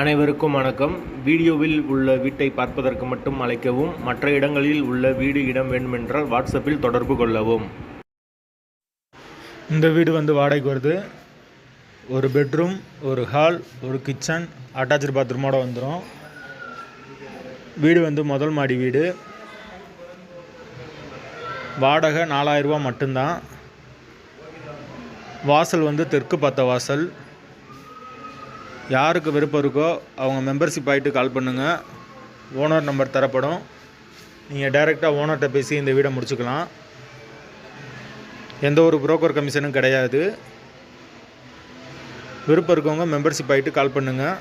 அனைவருக்கும் வணக்கம். வீடியோவில் உள்ள வீட்டை பார்ப்பதற்கு மட்டும் அழைக்கவும் மற்ற இடங்களில் உள்ள வீடு இடம் வேண்டுமென்றால் வாட்ஸ்அப்பில் தொடர்பு கொள்ளவும். இந்த வீடு வந்து வாடகைக்கு வருது. ஒரு பெட்ரூம் ஒரு ஹால் ஒரு கிச்சன் அட்டாச்சு பாத்ரூமோட வந்துடும் வீடு வந்து முதல் மாடி வீடு. வாடகை நாலாயிரரூபா மட்டும்தான். வாசல் வந்து தெற்கு பார்த்த வாசல். யாருக்கு விருப்பம் இருக்கோ அவங்க மெம்பர்ஷிப் ஆகிட்டு கால் பண்ணுங்கள் ஓனர் நம்பர் தரப்படும். நீங்கள் டைரெக்டாக ஓனர்கிட்ட பேசி இந்த வீடை முடிச்சுக்கலாம். எந்த ஒரு புரோக்கர் கமிஷனும் கிடையாது. விருப்பம் இருக்கவங்க மெம்பர்ஷிப் ஆகிட்டு கால் பண்ணுங்கள்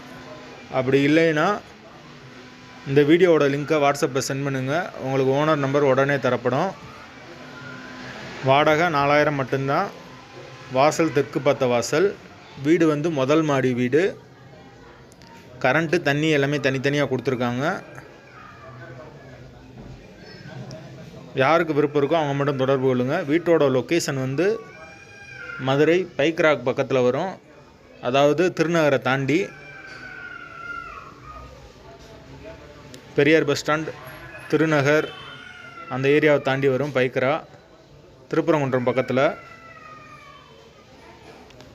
அப்படி இல்லைன்னா இந்த வீடியோவோட லிங்க்கை வாட்ஸ்அப்பில் சென்ட் பண்ணுங்கள் உங்களுக்கு ஓனர் நம்பர் உடனே தரப்படும். வாடகை நாலாயிரம் மட்டும்தான். வாசல் தெற்கு பார்த்த வாசல். வீடு வந்து முதல் மாடி வீடு. கரண்ட்டு தண்ணி எல்லாமே தனித்தனியாக கொடுத்துருக்காங்க. யாருக்கு விருப்பம் இருக்கோ அவங்க மட்டும் தொடர்பு கொள்ளுங்கள் வீட்டோட லொக்கேஷன் வந்து மதுரை பைக்ராக் பக்கத்தில் வரும். அதாவது திருநகரை தாண்டி பெரியார் பஸ் ஸ்டாண்ட் திருநகர் அந்த ஏரியாவை தாண்டி வரும் பைக்கரா திருப்பரங்குன்றம் பக்கத்தில்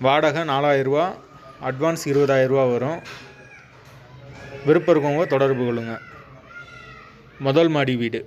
வாடகை நாலாயிரரூவா அட்வான்ஸ் இருபதாயிரரூவா வரும். விருப்பம் இருக்கவங்க தொடர்பு கொள்ளுங்கள் முதல் மாடி வீடு.